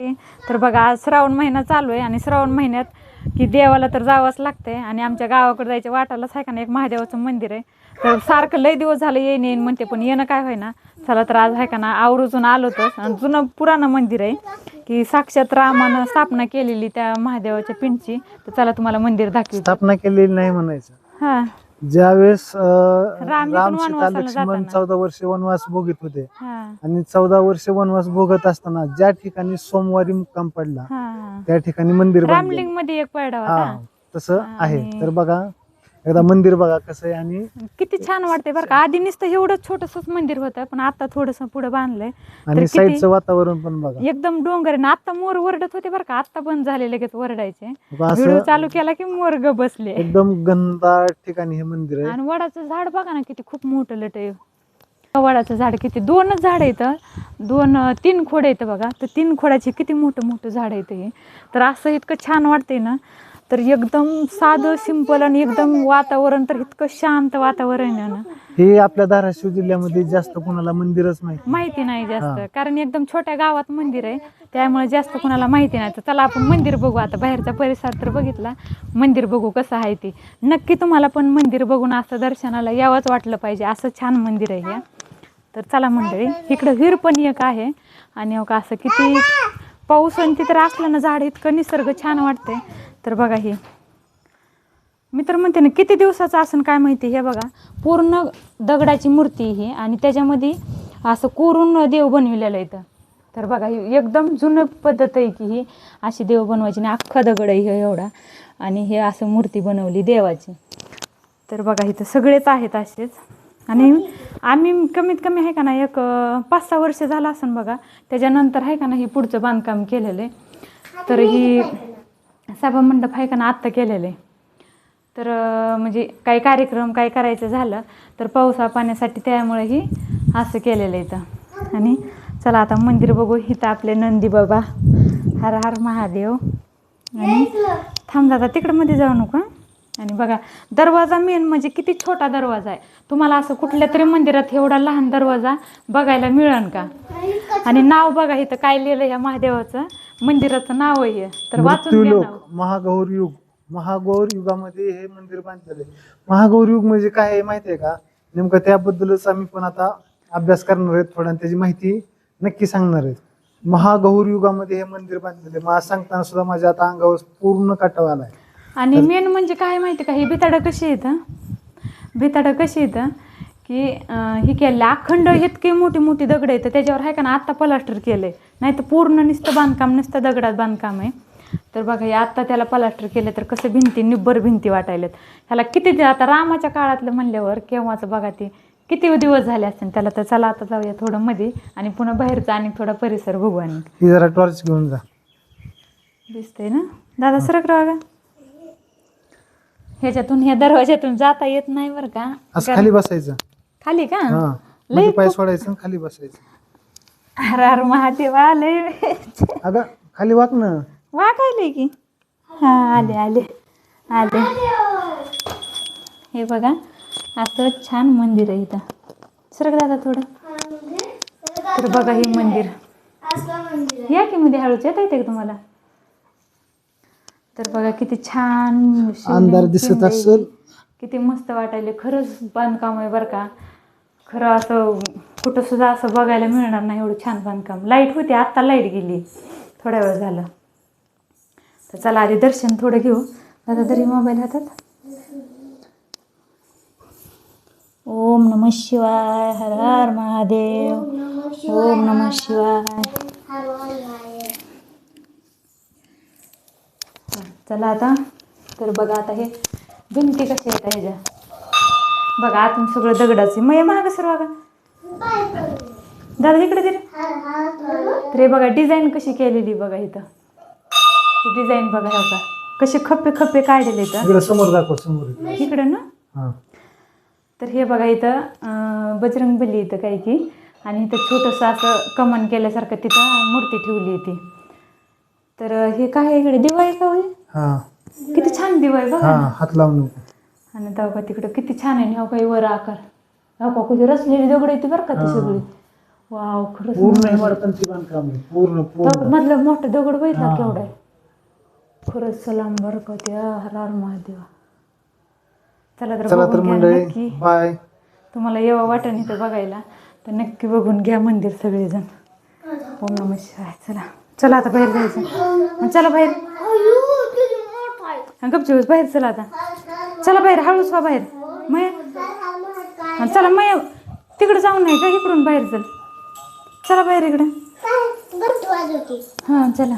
तर बघा आज श्रावण महिना चालू आहे आणि श्रावण महिन्यात की देवाला तर जावंच लागतंय आणि आमच्या गावाकडे जायच्या वाटालाच आहे का ना एक महादेवाचं मंदिर आहे. तर सारखं लय दिवस झालं येईन येईन म्हणते पण येणं काय होईना. चला तर आज आहे का ना आवर्जून आलो तर. आणि जुनं पुराणं मंदिर आहे की साक्षात रामानं स्थापना केलेली त्या महादेवाच्या पिंडची. तर चला तुम्हाला मंदिर दाखवते. स्थापना केलेली नाही म्हणायचं. हा. ज्यावेळेस राम सीता लक्ष्मण. चौदा वर्ष वनवास भोगत होते. आणि चौदा वर्ष वनवास भोगत असताना ज्या ठिकाणी सोमवारी मुक्काम पडला त्या ठिकाणी मंदिर रामलिंगमध्ये एक पडा हा होता. तसं आहे. तर बघा एकदा मंदिर बघा कसं आहे आणि किती छान वाटते बरं का. आधी नुसतं एवढं छोटस मंदिर होतं पण आता थोडस पुढे बांधलंय. आणि किती- साईडचं वातावरण पण बघा. एकदम डोंगर आहे. ना आता मोर वरडत होते बरं का. आता बंद झाले लगेच वरडायचे बघा व्हिडिओ असं चालू केला की मोर ग बसले. एकदम गंधाट ठिकाणी हे मंदिर आहे. आणि वडाचं झाड बघा ना किती खूप मोठं लट आहे. वडाचं झाड किती दोनच झाड येतं दोन अं, तीन खोड येतं बघा. तर तीन खोडाची किती मोठं मोठं झाड येतं हे. तर असं इतकं छान वाटतंय ना. तर एकदम साधं सिंपल आणि एकदम वातावरण तर इतकं शांत वातावरण आहे ना. हे आपल्या धाराशिव जिल्ह्यामध्ये जास्त कोणाला मंदिरच माहिती माहिती नाही जास्त. कारण एकदम छोट्या गावात मंदिर आहे. त्यामुळे जास्त कुणाला माहिती नाही. तर चला आपण मंदिर बघू. आता बाहेरचा परिसर तर बघितला. मंदिर बघू कसं आहे ते. नक्की तुम्हाला पण मंदिर बघून असं दर्शनाला यावंच वाटलं पाहिजे. असं छान मंदिर आहे हे. तर चला मंडळी इकडं विहीर पण एक आहे. आणि हो का असं किती पाऊस आणि तिथं असलं ना झाड इतकं निसर्ग छान वाटतंय. तर बघा हे. मी तर म्हणते ना किती दिवसाचं असन काय माहिती हे बघा. पूर्ण दगडाची मूर्ती ही आणि त्याच्यामध्ये असं कोरून देव बनविलेलं आहे इथं. तर बघा ही एकदम जुनं पद्धत आहे की ही. अशी देव बनवायची आणि अख्खा दगड आहे हे एवढा. आणि हे असं मूर्ती बनवली देवाची. तर बघा इथं सगळेच आहेत असेच. आणि आम्ही कमीत कमी आहे का ना एक पाच सहा वर्ष झालं असेल बघा. त्याच्यानंतर आहे का ना हे पुढचं बांधकाम केलेलं आहे. तर ही सभा मंडप आहे का ना आत्ता केलेलं. आहे तर म्हणजे काही कार्यक्रम काय करायचं झालं तर पावसा पाण्यासाठी त्यामुळे ही असं केलेलं आहे इथं. आणि चला आता मंदिर बघू इथं आपले नंदी बाबा हर हर महादेव. आणि थांब आता तिकडं मध्ये जाऊ नका आणि बघा दरवाजा मेन म्हणजे किती छोटा दरवाजा आहे. तुम्हाला असं कुठल्या तरी मंदिरात एवढा लहान दरवाजा बघायला मिळेल का? आणि नाव बघा इथं काय लिहिलं ह्या महादेवाचं. मंदिराचं नाव आहे. तर वाचून घ्या मृत्यूलोक महागौर युग. महागौर युगामध्ये हे मंदिर बांधलेलं आहे. महागौर युग म्हणजे काय आहे माहिती आहे का? नेमकं त्याबद्दलच आम्ही पण आता अभ्यास करणार आहेत थोडा आणि त्याची माहिती नक्की सांगणार आहेत. महागौर युगामध्ये हे मंदिर बांधलेलं आहे. मला सांगताना सुद्धा माझ्या आता अंगावर पूर्ण काटावा आलाय. आणि मेन म्हणजे काय माहिती का? ही बिताडं कशी येतं बिताडं कशी येतं की ही केलं अखंड इतकी मोठी मोठी दगड येतं त्याच्यावर आहे का ना आत्ता प्लास्टर केलंय. नाही तर पूर्ण नुसतं बांधकाम नुसतं दगडात बांधकाम आहे. तर बघा हे आत्ता त्याला प्लास्टर केलं तर कसं भिंती निब्बर भिंती वाटायल्यात. ह्याला किती आता रामाच्या काळातलं म्हणल्यावर केव्हाचं बघा ते किती दिवस झाले असतील त्याला तर चला आता जाऊया थोडं मध्ये आणि पुन्हा बाहेरचा आणि थोडा परिसर बघू आणि. जरा टॉर्च घेऊन जा. दिसतंय ना? दादा सरक राहा ह्याच्यातून ह्या दरवाज्यातून जाता येत नाही बरं का. असं खाली बसायचं. खाली का? हा मध्ये पाय सोडायचं आणि खाली बसायचं. हर महादेवा लय अगं खाली वाक ना. वाकायले की? हा आले आले आले. हे बघा असं छान मंदिर आहे इथं. सरक दादा थोडं. तर बघा हे मंदिर. या की मध्ये हळूच येता येते का तुम्हाला? तर बघा किती छान शिवलिंग अंधार दिसत पिंड आहे. असेल. किती मस्त वाटायले. खरंच बांधकाम आहे बरं का. खरं असं कुठं सुद्धा असं बघायला मिळणार नाही एवढं छान बांधकाम. लाइट होती आत्ता लाइट गेली. थोड्या वेळ झालं. तर चला आधी दर्शन थोडं घेऊ. दादा तरी मोबाईल हातात. ओम नम शिवाय हर हर महादेव. ओम नम शिवाय चला आता. तर बघा आता हे भिंती कशा आहेत ह्याच्या. बघा आतून सगळं दगडाचे मग महाग सर बघा. दादा इकडे दे रे. तर हे बघा डिझाईन कशी केलेली बघा इथं. डिझाईन बघा हो का कसे खप्पे खप्पे काढलेले समोर दाखव समोर. इकडं ना? हा. तर हे बघा इथं अं, बजरंग बली इथं काही की. आणि इथं छोटंसं असं कमन केल्यासारखं तिथं मूर्ती ठेवली होती. तर हे काय इकडे? दिवा आहे का होय हा? किती छान दिवा आहे बघा. हात लावू नको आणि तेव्हा तिकडं किती छान आहे हो काही वर आकार. हो का कुठे रचलेली दगड येते बरं का ती हा. सगळी. वाव खरंच पूर्ण इमारतांची बांधकाम आहे पूर्ण बघ, पूर्ण मधलं मोठं दगड बघितला. केवढा आहे? खरंच सलाम बरं का त्या हर हर महादेवा. चला तर चला तर बघून घ्या मंडळी नक्की. बाय तुम्हाला येवा वाटण इथं बघायला तर नक्की बघून घ्या मंदिर सगळेजण. ओम नम शिवाय. चला चला आता बाहेर जायचं. मग चला बाहेर. हा, गपचूप बाहेर चला आता. चला बाहेर हळूच वा बाहेर. मय. चला मय तिकडे जाऊ नये का इकडून बाहेर चल. चला बाहेर इकडं. हां चला.